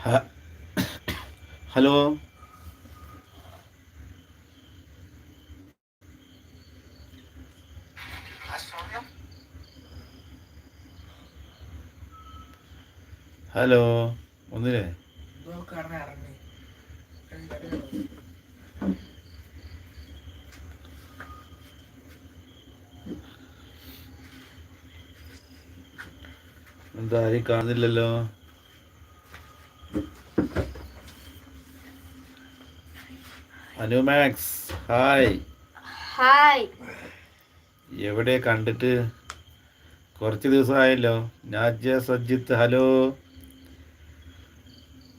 Hello? Hello ഒന്നില്ലേ? എന്താ ആരും കാണുന്നില്ലല്ലോ? Animax hi. ഹായ്. എവിടെ കണ്ടിട്ട്? കുറച്ച് ദിവസമായല്ലോ. Najiya Sajith hello.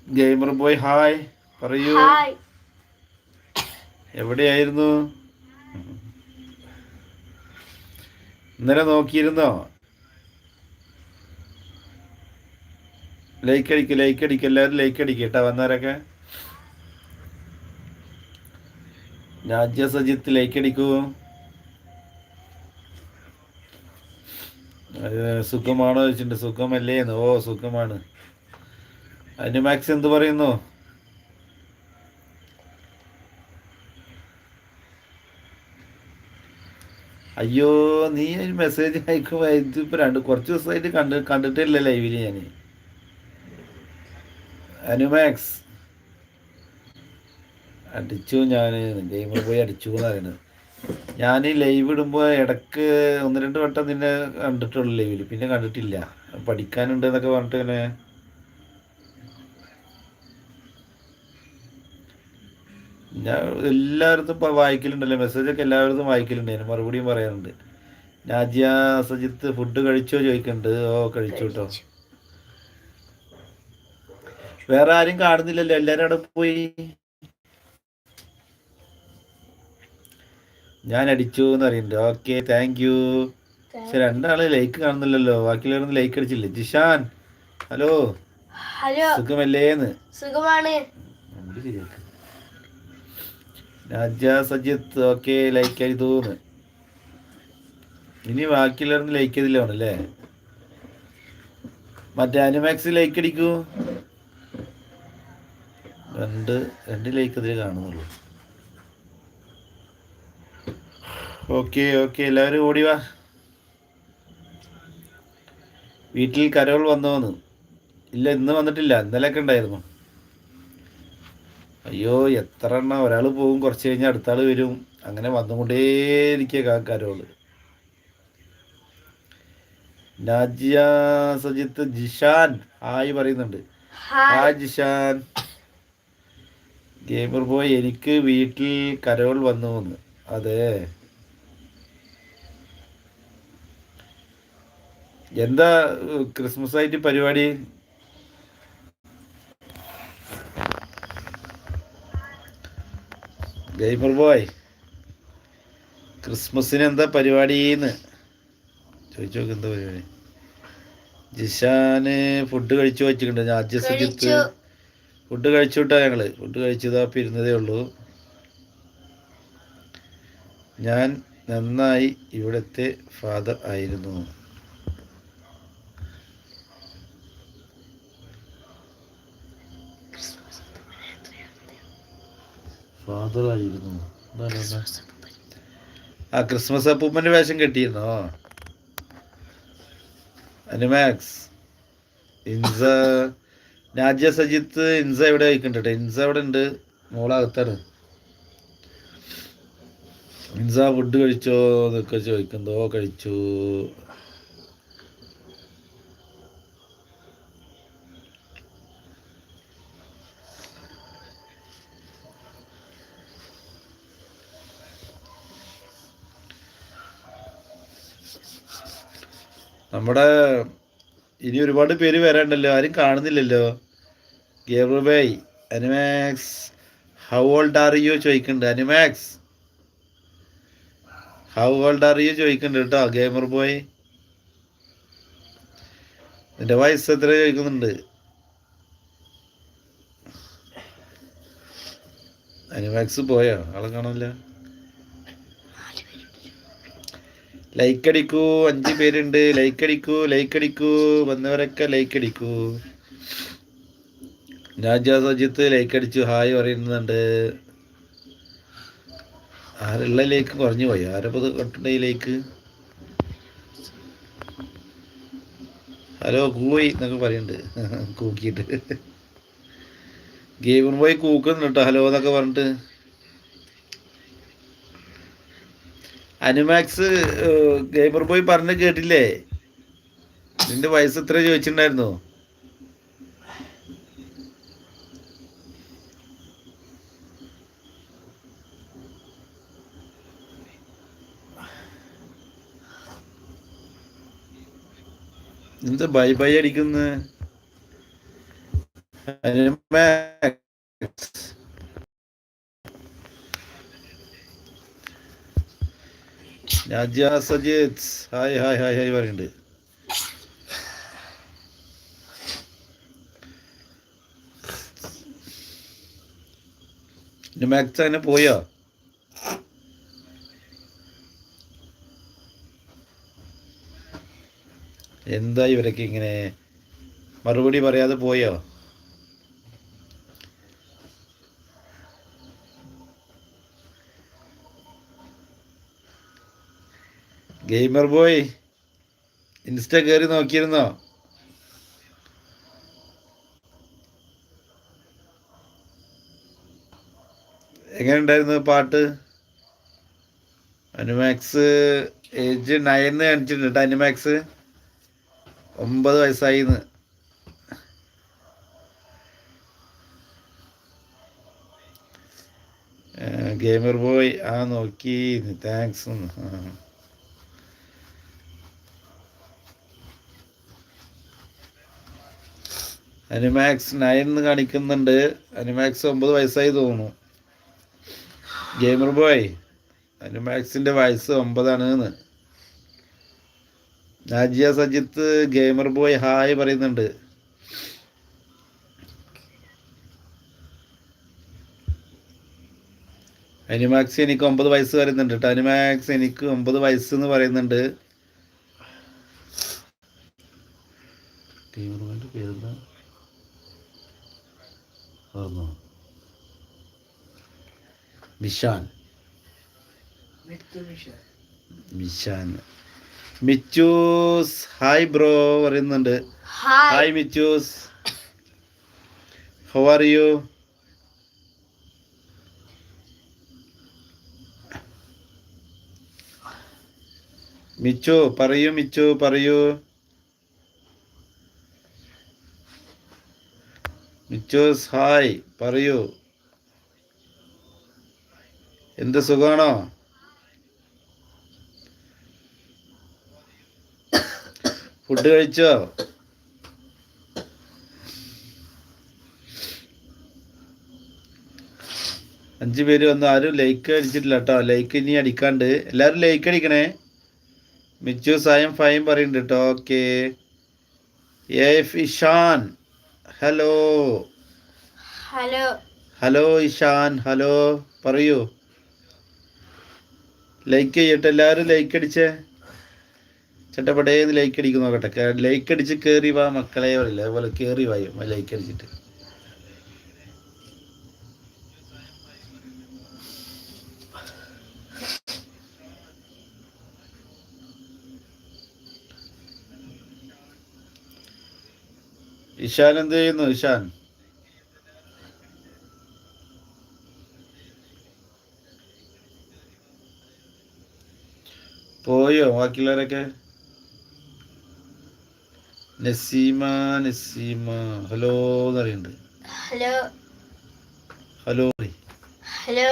Gamer boy hi. പറയൂ. എവിടെയായിരുന്നു? ഇന്നലെ നോക്കിയിരുന്നോ? ലൈക്ക് അടിക്ക് ലൈക്ക് അടിക്ക് എല്ലാവരും ലൈക്ക് അടിക്കുക കേട്ടാ വന്നവരൊക്കെ. സജിത്ത് ലൈക്ക് അത് സുഖമാണോ ചോദിച്ചിട്ടുണ്ട്. സുഖമല്ലേന്ന് ഓ സുഖമാണ്. അനുമാക്സ് എന്ത് പറയുന്നു? അയ്യോ നീ ഒരു മെസ്സേജ് അയക്കുമ്പോ ഇതിപ്പോ രണ്ട് കുറച്ച് ദിവസമായിട്ട് കണ്ട് കണ്ടിട്ടില്ല ലൈവിൽ ഞാൻ അനുമാക്സ് അടിച്ചു ഞാൻ ഗെയിമിൽ പോയി അടിച്ചു എന്ന് പറയുന്നത് ഞാൻ ലൈവ് ഇടുമ്പോൾ ഇടയ്ക്ക് ഒന്ന് രണ്ട് വട്ടം നിന്നെ കണ്ടിട്ടുള്ളൂ ലൈവിൽ പിന്നെ കണ്ടിട്ടില്ല. പഠിക്കാനുണ്ട് എന്നൊക്കെ പറഞ്ഞിട്ട് ഇങ്ങനെ. ഞാൻ എല്ലായിടത്തും ഇപ്പം വായിക്കലുണ്ടല്ലോ. മെസ്സേജൊക്കെ എല്ലായിടത്തും വായിക്കലുണ്ട്. ഞാൻ മറുപടിയും പറയാറുണ്ട് നാജിയ സജിത്ത് ഫുഡ് കഴിച്ചോ ചോദിക്കുന്നുണ്ട് ഓ കഴിച്ചു കേട്ടോ വേറെ ആരും കാണുന്നില്ലല്ലോ. എല്ലാവരും അവിടെ പോയി. ഞാൻ അടിച്ചു എന്ന് പറയുന്നുണ്ട്. ഓക്കെ താങ്ക് യു പക്ഷെ രണ്ടാൾ ലൈക്ക് കാണുന്നില്ലല്ലോ. ബാക്കിയുള്ളവരൊന്നും ലൈക്ക് അടിച്ചില്ലേ? ജിഷാൻ ഹലോ ഹലോ സുഖമല്ലേന്ന് സുഖമാണ്. രാജ സജിത്ത് ഓക്കെ ലൈക്ക് ചെയ്തൂന്ന് ഇനി ബാക്കിയുള്ളവരൊന്നും ലൈക്ക് ചെയ്തില്ല വേണല്ലേ മറ്റേ അനുമാക്സ് ലൈക്ക് അടിക്കൂ. രണ്ട് രണ്ട് ലൈക്ക് ഇതിൽ കാണുന്നുള്ളൂ. ഓക്കെ ഓക്കെ എല്ലാവരും ഓടി വാ. വീട്ടിൽ കരോൾ വന്നോന്ന്. ഇല്ല ഇന്ന് വന്നിട്ടില്ല. ഇന്നലെയൊക്കെ ഉണ്ടായിരുന്നു. അയ്യോ എത്ര എണ്ണ. ഒരാൾ പോകും കുറച്ച് കഴിഞ്ഞാൽ അടുത്ത ആൾ വരും. അങ്ങനെ വന്നുകൊണ്ടേയിരിക്കുക കരോൾ. നാജിയ സജിത്ത് ജിഷാൻ. ഹായ് പറയുന്നുണ്ട്. ഹായ്. ജിഷാൻ. ഗെയിമർ ബോയ് എനിക്ക് വീട്ടിൽ കരോൾ വന്നു അതെ. എന്താ ക്രിസ്മസ് ആയിട്ട് പരിപാടി? ഗൈമർ ബോയ് ക്രിസ്മസിന് എന്താ പരിപാടിന്ന്? ചോദിച്ചു നോക്ക് എന്താ പരിപാടി? ജിഷാന് ഫുഡ് കഴിച്ചു വെച്ചിട്ടുണ്ട്. ഞാൻ ആദ്യ സജിത്ത് ഫുഡ് കഴിച്ചു വിട്ടാ ഞങ്ങൾ. ഫുഡ് കഴിച്ചതാ പിരുന്നതേ ഇരുന്നതേ ഉള്ളൂ. ഞാൻ നന്നായി ഇവിടുത്തെ ഫാദർ ആയിരുന്നു. എന്താണ് ആ ക്രിസ്മസ് അപ്പൂപ്പന്റെ വേഷം കെട്ടിയിരുന്നോ? അനുമാക്സ് ഇൻസ രാജ്യ സജിത്ത് ഇൻസ എവിടെ വയ്ക്കണ്ടട്ടെ ഇൻസ എവിടെ ഉണ്ട്. മോളകത്താണ്. ഇൻസ ഫുഡ് കഴിച്ചോ? എന്നൊക്കെ ചോദിക്കുന്നതോ കഴിച്ചു. നമ്മുടെ ഇനി ഒരുപാട് പേര് വരാണ്ടല്ലോ ആരും കാണുന്നില്ലല്ലോ. Gamer boy Animax how old are you ചോദിക്കുന്നുണ്ട് Animax how old are you ചോദിക്കുന്നുണ്ട് കേട്ടോ ഗെയിമർ ബോയ് എന്റെ വയസ്സ് എത്ര ചോദിക്കുന്നുണ്ട്? അനിമാക്സ് പോയോ? ആളെ കാണാനില്ല? ലൈക്ക് അടിക്കൂ അഞ്ച് പേരുണ്ട്. ലൈക്ക് അടിക്കൂ ലൈക്ക് അടിക്കൂ വന്നവരൊക്കെ ലൈക്ക് അടിക്കൂ രാജ സജിത്ത് ലൈക്ക് അടിച്ചു ഹായ് പറയുന്നുണ്ട്. ആരുള്ള ലേക്ക് കുറഞ്ഞു പോയി. ആരപ്പത് കട്ടുണ്ട് ഈ ലേക്ക്? ഹലോ കൂയി എന്നൊക്കെ പറയുന്നുണ്ട് കൂക്കിയിട്ട്. ഗെയിമർ പോയി കൂക്കുന്നുണ്ട് കേട്ടോ. ഹലോ എന്നൊക്കെ പറഞ്ഞിട്ട്. അനുമാക്സ് ഗെയിമർ ബോയ് പറഞ്ഞ കേട്ടില്ലേ? നിന്റെ വയസ്സ് എത്ര ചോദിച്ചിട്ടുണ്ടായിരുന്നു? എന്താ ബൈ ബൈ അടിക്കുന്ന? Raja Sajith. Hi hi hi hi പറയുന്നുണ്ട്. മാക്സ് അങ്ങനെ പോയോ? എന്താ ഇവരൊക്കെ ഇങ്ങനെ? മറുപടി പറയാതെ പോയോ? ഗെയിമർ ബോയ് ഇൻസ്റ്റ കയറി നോക്കിയിരുന്നോ? എങ്ങനെ ഉണ്ടായിരുന്നു പാട്ട്? അനുമാക്സ് ഏജ് നയന്ന് കാണിച്ചിട്ടുണ്ട് കേട്ടോ അനുമാക്സ്. ഒമ്പത് വയസ്സായിന്ന്. ഗെയിമർ ബോയ് ആ നോക്കി താങ്ക്സ് അനിമാക്സ് നയൻ എന്ന് കാണിക്കുന്നുണ്ട്. അനിമാക്സ് ഒമ്പത് വയസ്സായി തോന്നുന്നു. ഗെയിമർ ബോയ് അനിമാക്സിന്റെ വയസ്സ് ഒമ്പതാണ് എന്ന് Najiya Sajith gamer boy hi പറയുന്നുണ്ട്. അനിമാക്സ് എനിക്ക് ഒമ്പത് വയസ്സ് പറയുന്നുണ്ട് കേട്ടോ. അനിമാക്സ് എനിക്ക് ഒമ്പത് വയസ്സ് എന്ന് പറയുന്നുണ്ട്. ഗെയിമർ ബോയിന്റെ പേരെന്താ? ഓർമ്മ വിശാൻ മിഷാൻ മിച്ചൂസ് ഹായ് ബ്രോ പറയുന്നുണ്ട്. Hi. Michus. How are you Michu പറയൂ മിച്ചു പറയൂ. മിച്ചൂസ് ഹായ് പറയൂ. എന്ത് സുഖമാണോ ഫുഡ് കഴിച്ചോ? അഞ്ച് പേര് വന്നു. ആരും ലൈക്ക് അടിച്ചിട്ടില്ല കേട്ടോ ലൈക്ക് ഇനി അടിക്കാണ്ട്. എല്ലാവരും ലൈക്ക് അടിക്കണേ. മിച്ചു സായം ഫൈം പറയുന്നുണ്ട് കേട്ടോ okay. F Ishan. Hello hello hello Ishan hello പറയൂ. ലൈക്ക് ചെയ്യട്ടെ. എല്ലാവരും ലൈക്ക് അടിച്ചേ. ചട്ടപ്പടേന്ന് ലൈക്ക് അടിക്കുന്നു നോക്കട്ടെ. ലൈക്ക് അടിച്ച് കയറി വാ മക്കളെ. പറയില്ല അതുപോലെ കയറി വായും ലൈക്ക് അടിച്ചിട്ട്. ഇഷാൻ എന്ത് ചെയ്യുന്നു ഇഷാൻ? പോയോ ബാക്കിയുള്ളവരൊക്കെ? നസീമ നസീമ. ഹലോ എന്നറിയുന്നുണ്ട് ഹലോ. ഹലോ. ഹലോ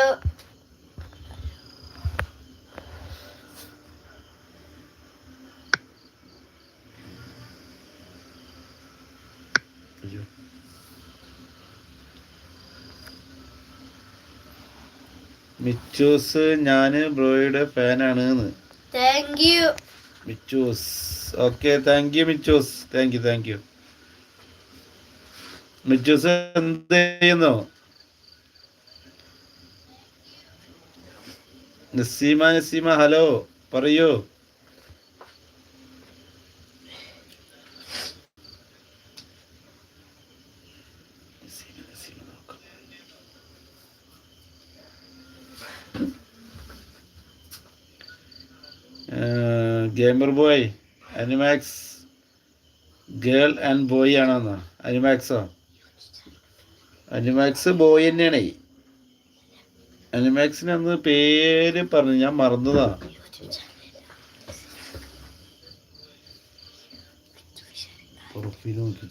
അയ്യോ. മിച്ചൂസ് ഞാൻ ബ്രോയുടെ ഫാനാണ് thank you Michus. Okay thank you Michus. Thank you thank you Michus എന്ത് ചെയ്യുന്നു? നസീമ നസീമ ഹലോ പറയൂ Naseema. Gamer boy Animax girl and boy ആണോന്നോ? അനിമാക്സോ? അനിമാക്സ് ബോയ് തന്നെയാണേ. അനിമാക്സിന് അന്ന് പേര് പറഞ്ഞു ഞാൻ മറന്നതാ.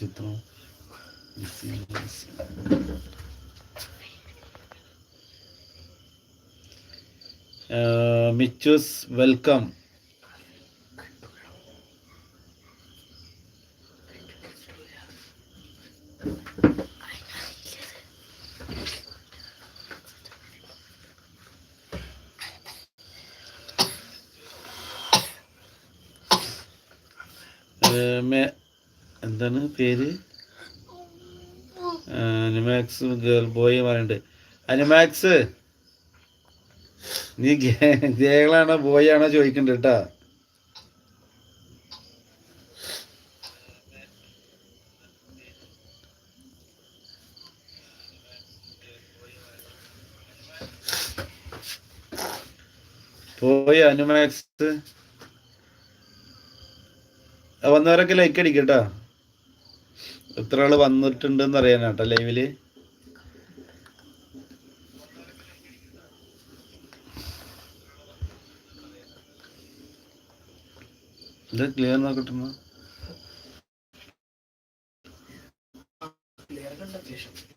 ചിത്രം. മിച്ചൂസ് വെൽക്കം. എന്താണ് പേര്? അനിമാക്സ് ഗേൾ ബോയ് പറയുന്നുണ്ട്. അനിമാക്സ് നീ ഗേളാണോ ബോയ് ആണോ ചോദിക്കണ്ട പോയി അനുമാക്സ് വന്നവരൊക്കെ ലൈക്ക് അടിക്കട്ടാ. എത്ര ആൾ വന്നിട്ടുണ്ടെന്ന് അറിയാനാട്ടോ ലൈവിൽ ക്ലിയർ നോക്കട്ടെ ക്ലിയർ കണ്ട അത്യാവശ്യം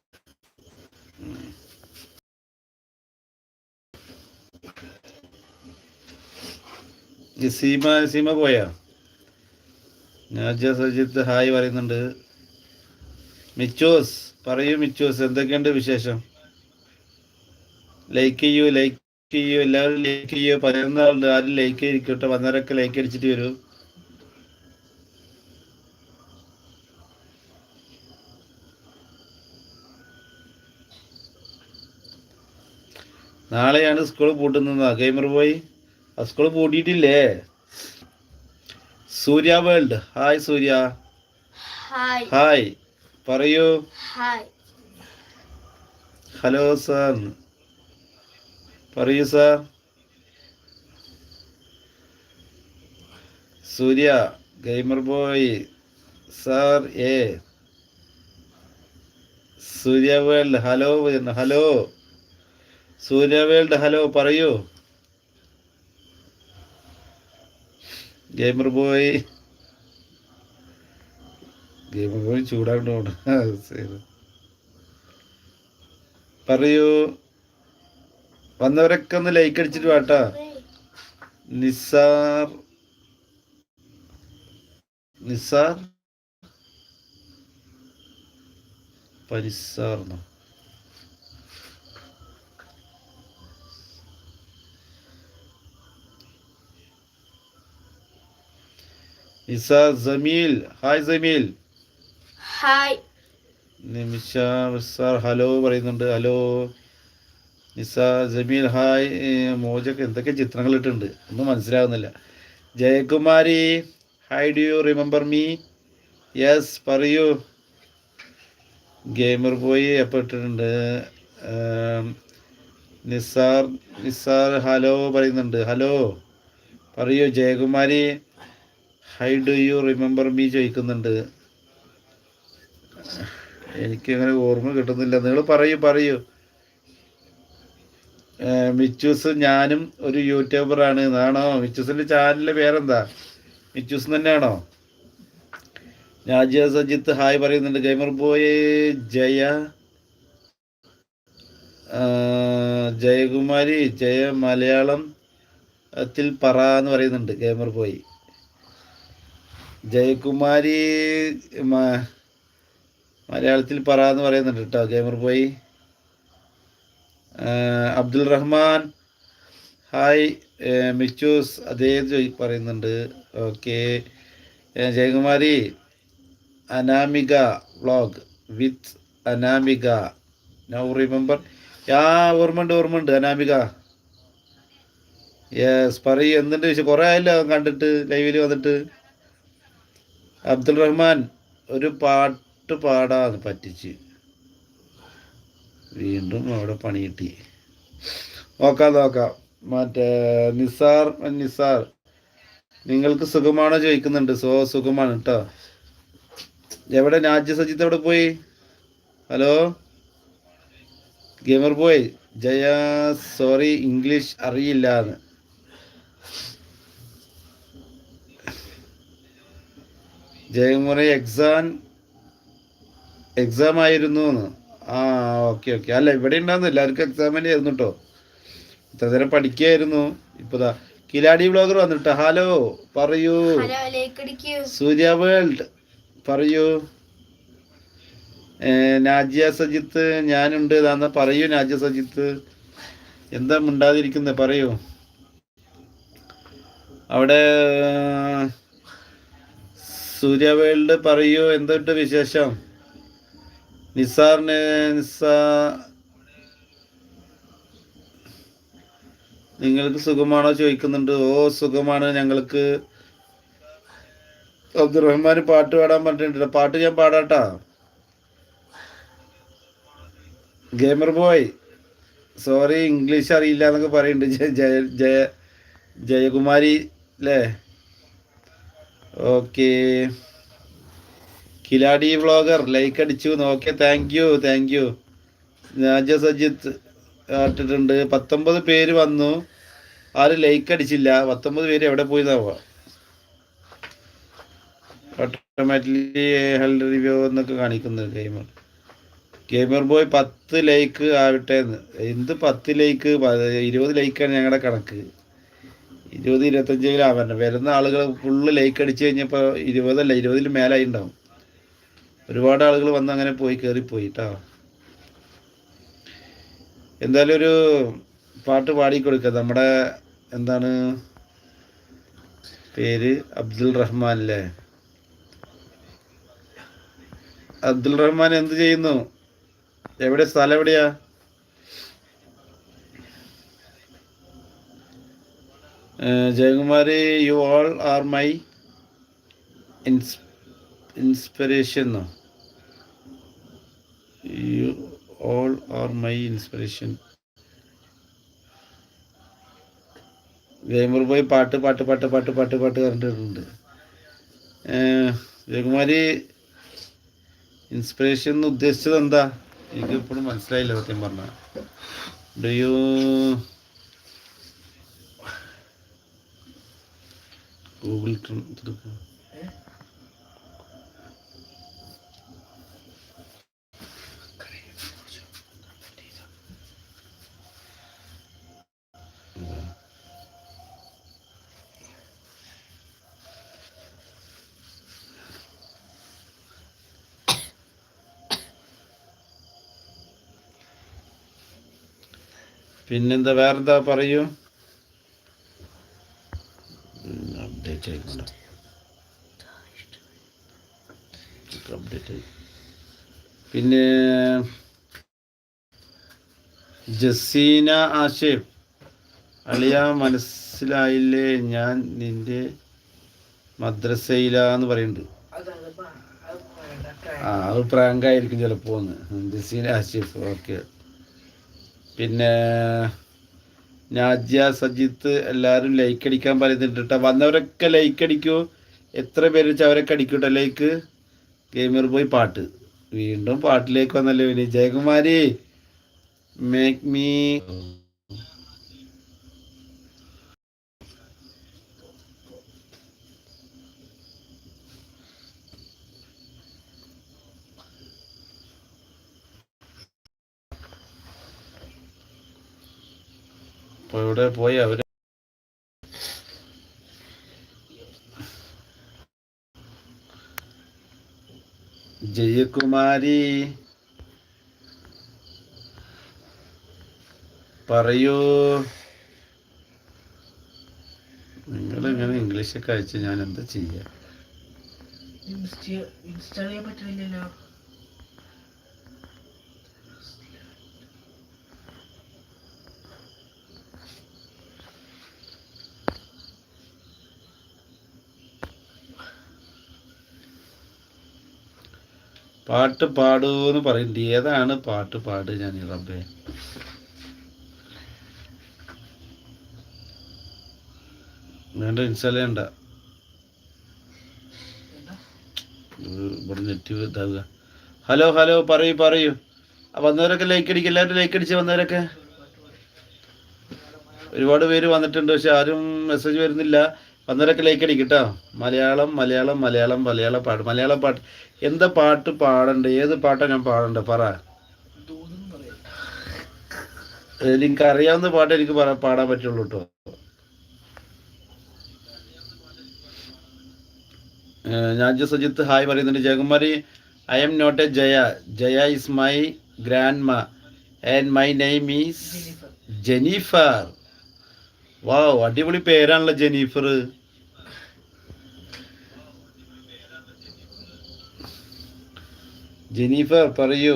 സീമ സീമ പോയാ? നാജ സജിത്ത് ഹായ് പറയുന്നുണ്ട്. മിച്ചോസ് പറയൂ മിച്ചോസ് എന്തൊക്കെയുണ്ട് വിശേഷം? ലൈക്ക് ചെയ്യൂ ലൈക്ക് ചെയ്യൂ എല്ലാവരും ലൈക്ക് ചെയ്യൂ. പതിനൊന്ന് ആളുണ്ട് ആരും ലൈക്ക് ചെയ്തിരിക്കട്ടെ. വന്നവരൊക്കെ ലൈക്ക് അടിച്ചിട്ട് വരൂ. നാളെയാണ് സ്കൂൾ പൂട്ടുന്നത്. ഗെയിമർ ആ school പൂട്ടിയിട്ടില്ലേ? Surya world. Hi Surya. Hi പറയൂ. ഹലോ സർ പറയൂ sir Surya gamer boy sir a Surya world. Hello hello Surya world hello പറയൂ. ഗെയിമർ ബോയ് ഗെയിമർ ബോയ് ചൂടാകണ്ടോണ്ട് പറയൂ. വന്നവരൊക്കെ ഒന്ന് ലൈക്ക് അടിച്ചിട്ട് വാട്ടാ. Nisar. Nisar? പരിസാർന്നോ? Nisar Jameel. Hi Jameel. Hi Nimisha sir hello പറയുന്നുണ്ട്. ഹലോ. നിസ ജമീൽ ഹായ് മോജൊക്കെ എന്തൊക്കെ ചിത്രങ്ങൾ ഇട്ടുണ്ട് ഒന്നും മനസ്സിലാകുന്നില്ല Jayakumari hi do you remember me yes പറയൂ. ഗെയിമർ പോയി എപ്പോൾ ഇട്ടിട്ടുണ്ട്. നിസാർ നിസാർ ഹലോ പറയുന്നുണ്ട്. ഹലോ. പറയൂ Jayakumari. Hi do you remember me ചോദിക്കുന്നുണ്ട്? എനിക്കങ്ങനെ ഓർമ്മ കിട്ടുന്നില്ല. നിങ്ങൾ പറയൂ പറയൂ. മിച്ചൂസ് ഞാനും ഒരു യൂട്യൂബറാണ് എന്നാണോ മിച്ചൂസിന്റെ ചാനലിന്റെ പേരെന്താ? മിച്ചൂസ് തന്നെയാണോ? രാജ്യ സജിത്ത് ഹായ് പറയുന്നുണ്ട്. Gamer boy Jaya. Jayakumari Jaya Malayalam ത്തിൽ പറ എന്ന് പറയുന്നുണ്ട് ഗെയിമർ ബോയ്. ജയകുമാരി മലയാളത്തിൽ പറ എന്ന് പറയുന്നുണ്ട് കേട്ടോ gamer boy. Abdul Rahman hi Michus അതേ പറയുന്നുണ്ട്. Okay. Jayakumari Anamika vlog with Anamika. Now remember. Yeah ഓർമ്മയുണ്ട് ഓർമ്മയുണ്ട് അനാമിക. യെസ് പറയൂ എന്തുണ്ട് ചോദിച്ചു കുറേ ആയല്ലോ കണ്ടിട്ട് ലൈവിൽ വന്നിട്ട്? അബ്ദുൽ റഹ്മാൻ ഒരു പാട്ട് പാടാന്ന് പറ്റിച്ച് വീണ്ടും അവിടെ പണി കിട്ടി. നോക്കാം നോക്കാം. മറ്റേ നിസാർ നിസാർ. നിങ്ങൾക്ക് സുഖമാണോ ചോദിക്കുന്നുണ്ട്. സോ സുഖമാണ് കേട്ടോ എവിടെ? നാജ്യ സജിത്ത് എവിടെ പോയി? Hello? Gamer boy Jaya sorry English അറിയില്ല എന്ന് ജയമുറി എക്സാം എക്സാം ആയിരുന്നു എന്ന് ആ ഓക്കെ ഓക്കെ അല്ല ഇവിടെ ഉണ്ടാകുന്നു എല്ലാവർക്കും എക്സാം തന്നെ ആയിരുന്നു കേട്ടോ ഇത്ര നേരം പഠിക്കുകയായിരുന്നു ഇപ്പതാ കിലാടി ബ്ലോഗർ വന്നിട്ട് ഹലോ പറയൂ. സൂര്യ വേൾഡ് പറയൂ. നാജിയ സജിത്ത് ഞാനുണ്ട്. ഇതാന്ന് പറയൂ നാജിയ സജിത്ത്. എന്താ മിണ്ടാതിരിക്കുന്നത് പറയൂ. അവിടെ സൂര്യ വേൾഡ് പറയൂ എന്തുണ്ട് വിശേഷം? നിസാറിന് നിസാ നിങ്ങൾക്ക് സുഖമാണോ ചോദിക്കുന്നുണ്ട്? ഓ സുഖമാണ്. ഞങ്ങൾക്ക് അബ്ദുറഹ്മാൻ പാട്ട് പാടാൻ പറഞ്ഞിട്ടുണ്ട്. പാട്ട് ഞാൻ പാടാട്ടാ. ഗെയിമർ ബോയ് സോറി ഇംഗ്ലീഷ് അറിയില്ല എന്നൊക്കെ പറയുന്നുണ്ട്. ജയ ജയ ജയ ജയകുമാരി അല്ലേ ഓക്കെ. കിലാടി വ്ളോഗർ ലൈക്ക് അടിച്ചു. Okay thank you thank you Raja Sajith ഇട്ടിട്ടുണ്ട് പത്തൊമ്പത് പേര് വന്നു. ആരും ലൈക്ക് അടിച്ചില്ല. പത്തൊമ്പത് പേര് എവിടെ പോയി ഓട്ടോമാറ്റിക്കലി ഹെൽഡ് റിവ്യൂ എന്നൊക്കെ കാണിക്കുന്നത് ഗെയിമർ ഗെയിമർ ബോയ് പത്ത് ലൈക്ക് ആവട്ടെ എന്ന്. എന്ത് പത്ത് ലൈക്ക് ഇരുപത് ലൈക്കാണ് ഞങ്ങളുടെ കണക്ക്. ഇരുപത് ഇരുപത്തഞ്ച് കിലോ ആവരണം വരുന്ന ആളുകൾ ഫുള്ള് ലൈക്ക് അടിച്ചു കഴിഞ്ഞപ്പോൾ ഇരുപതല്ല ഇരുപതിൽ മേലായി ഉണ്ടാവും ഒരുപാട് ആളുകൾ വന്ന് അങ്ങനെ പോയി കയറിപ്പോയി കേട്ടോ എന്തായാലും ഒരു പാട്ട് പാടിക്കൊടുക്കുക നമ്മുടെ എന്താണ് പേര്? അബ്ദുൽ റഹ്മാൻ അല്ലേ അബ്ദുൽ റഹ്മാൻ എന്ത് ചെയ്യുന്നു? എവിടെ സ്ഥലം എവിടെയാ? Jayakumari you all are my ins inspiration എന്നോ you all are my inspiration gamer പോയി പാട്ട് പാട്ട് പാട്ട് പാട്ട് പാട്ട് പാട്ട് പറഞ്ഞിട്ടുണ്ട്. ജയകുമാരി ഇൻസ്പിറേഷൻ എന്ന് ഉദ്ദേശിച്ചത് എന്താ? എനിക്ക് ഇപ്പോഴും മനസ്സിലായില്ല സത്യം പറഞ്ഞു. ഡു യു ഗൂഗിൾ പിന്നെന്താ വേറെന്താ പറയൂ? അപ്ഡേറ്റ് ആയിക്കൊണ്ട് അപ്ഡേറ്റ് ആയി. പിന്നെ ജസീന ആഷിഫ് അളിയ മനസ്സിലായില്ലേ? ഞാൻ നിന്റെ മദ്രസയിലാന്ന് പറയുന്നുണ്ട് ആ അത് പ്രാങ്കായിരിക്കും ചിലപ്പോന്ന്. ജസീന ആഷിഫ് ഓക്കെ പിന്നെ നാജ്യ സജിത്ത് എല്ലാവരും ലൈക്ക് അടിക്കാൻ പറയുന്നുണ്ട് കേട്ടോ. വന്നവരൊക്കെ ലൈക്ക് അടിക്കൂ. എത്ര പേര് വെച്ചാൽ അവരൊക്കെ അടിക്കൂട്ടോ ലൈക്ക് ഗെയിമർ പോയി പാട്ട്. വീണ്ടും പാട്ടിലേക്ക് വന്നല്ലോ ഇനി ജയകുമാരി മേക്ക് മീ ഇപ്പൊ ഇവിടെ പോയി അവർ ജയകുമാരി പറയൂ. നിങ്ങൾ ഇങ്ങനെ ഇംഗ്ലീഷൊക്കെ അയച്ച് ഞാൻ എന്താ ചെയ്യാ? ഇൻസ്റ്റാൾ ചെയ്യാൻ പറ്റില്ലല്ലോ പാട്ട് പാടുമെന്ന് പറയുന്നത് ഏതാണ് പാട്ട് പാട് ഞാൻ ഇറബേ വേണ്ട ഇൻസ്റ്റാൾ ചെയ്യണ്ട. ഇവിടെ നെറ്റ് ഇതാവുക. ഹലോ ഹലോ പറയൂ പറയൂ. വന്നവരൊക്കെ ലൈക്ക് അടിക്കും എല്ലാവരും ലൈക്ക് അടിച്ച് വന്നവരൊക്കെ. ഒരുപാട് പേര് വന്നിട്ടുണ്ട് പക്ഷെ ആരും മെസ്സേജ് വരുന്നില്ല. വന്നവരൊക്കെ ലൈക്ക് അടിക്കട്ടോ. മലയാളം മലയാളം മലയാളം മലയാള പാട്ട് മലയാള പാട്ട്. എന്താ പാട്ട് പാടണ്ട? ഏത് പാട്ടാണ് ഞാൻ പാടണ്ടേ? പറ. എനിക്ക് അറിയാവുന്ന പാട്ട് എനിക്ക് പറ- പാടാൻ പറ്റുള്ളൂ കേട്ടോ ഞാൻ സജിത്ത് ഹായ് പറയുന്നുണ്ട്. Jayakumari I am not a Jaya Jaya is my grandma and my name is Jennifer wow അടിപൊളി പേരാണല്ലോ ജെനീഫർ. ജെനീഫർ പറയൂ.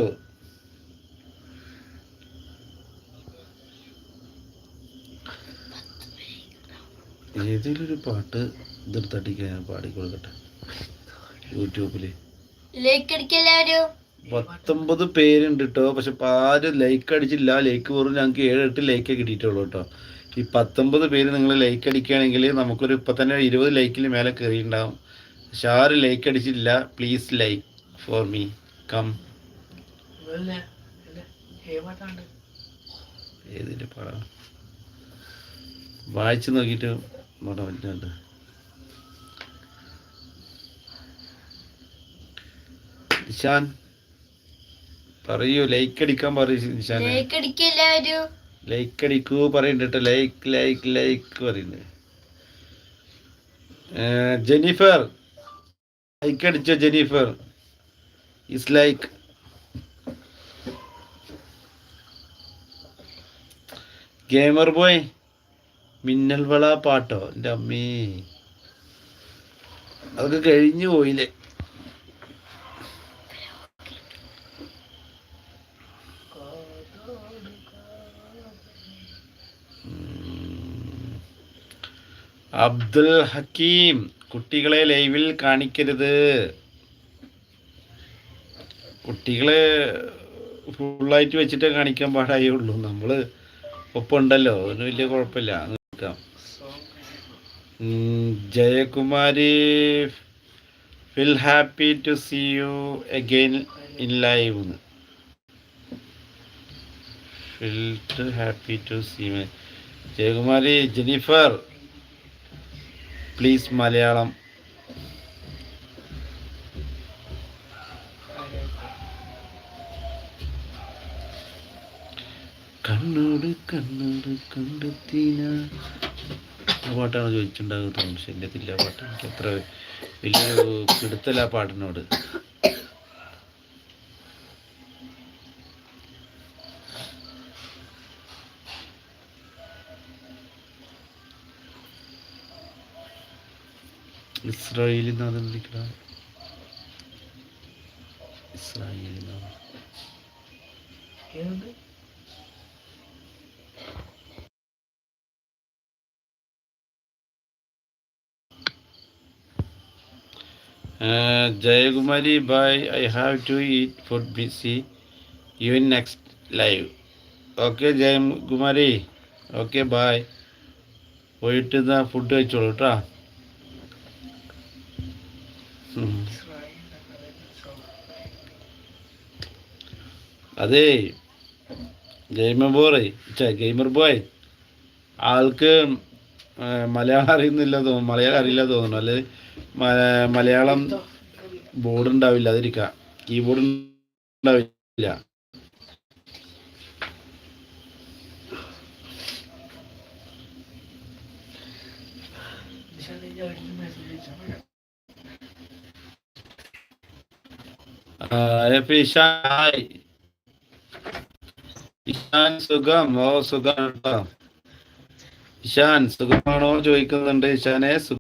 ഏതെങ്കിലും ഒരു പാട്ട് ഇതെടുത്തടിക്കാൻ ഞാൻ പാടിക്കൊടുക്കട്ടെ? യൂട്യൂബിൽ. പത്തൊമ്പത് പേരുണ്ട് കേട്ടോ പക്ഷെ ആരും ലൈക്ക് അടിച്ചില്ല ലൈക്ക് വെറും ഞങ്ങൾക്ക് ഏഴ് എട്ട് ലൈക്കേ കിട്ടിയിട്ടുള്ളൂ കേട്ടോ. ഈ പത്തൊമ്പത് പേര് നിങ്ങൾ ലൈക്ക് അടിക്കുകയാണെങ്കിൽ നമുക്കൊരു ഇപ്പം തന്നെ ഇരുപത് ലൈക്കിൽ മേലെ കയറിയിട്ടുണ്ടാകും പക്ഷെ ആരും ലൈക്ക് അടിച്ചില്ല please like for me come ഏതിന്റെ പാടാണ് വായിച്ചു നോക്കിയിട്ട് പാടാൻ പറ്റുന്നുണ്ട് നിഷാൻ പറയൂ ലൈക്ക് അടിക്കാൻ പറയൂ നിഷാൻ ലൈക്ക് അടിക്കെല്ലാവരും ലൈക്ക് അടിക്കൂ പറയുന്നുണ്ട് ലൈക്ക് ലൈക്ക് ലൈക്ക് പറയുന്നുണ്ട് ജെനിഫർ ലൈക്ക് അടിച്ച Jennifer is like gamer boy മിന്നൽ വള പാട്ടോ? എന്റെ അമ്മേ. അതൊക്കെ കഴിഞ്ഞു പോയില്ലേ. അബ്ദുൽ ഹക്കീം കുട്ടികളെ ലൈവിൽ കാണിക്കരുത്. കുട്ടികളെ ഫുള്ളായിട്ട് വെച്ചിട്ടേ കാണിക്കാൻ പാടായുള്ളൂ നമ്മൾ ഒപ്പമുണ്ടല്ലോ അതിന് വലിയ കുഴപ്പമില്ല. നിൽക്കാം. Jayakumari feel happy to see you again in live feel to happy to see Jayakumari Jennifer please Malayalam. കണ്ണോട് കണ്ണോട് കണ്ടെത്തിന. പാട്ടാണ് ചോദിച്ചിട്ടുണ്ടാകും തോന്നുന്നു. ശല്യത്തില്ല പാട്ട്. എനിക്ക് അത്ര വലിയൊരു പിടുത്തല്ല പാട്ടിനോട്. ഇസ്രായേലിൽ നിന്നാണ് വിളിക്കണ ഇസ്രായേലിൽ നിന്നാണ് ഏതുണ്ട് Uh, Jayagumari, bye. I have to eat food busy. Even next live. Okay, Jayagumari. Okay, bye. പോയിട്ട് ഇതാ ഫുഡ് കഴിച്ചോളൂ കേട്ടോ ഇസ്രായേൽ അതെ ഗെയിമർ ബോയ് ഗെയിമർ ബോയ് ആൾക്ക് മലയാളം അറിയുന്നില്ല തോന്നുന്നു മലയാളം അറിയില്ല തോന്നുന്നു. അല്ലെ മലയാളം ബോർഡ് ഉണ്ടാവില്ല അതിരിക്കാം കീബോർഡ് ഉണ്ടാവില്ല നിശാന്ത് ഞാൻ ഒരു മെസ്സേജ് അയച്ചാൽ ആ, എഫ് ഇഷാൻ ഹായ്. ഇഷാൻ സുഖം ഓ സുഖം ഇഷാൻ സുഖമാണോ ചോദിക്കുന്നുണ്ട് ഇഷാനെ സുഖം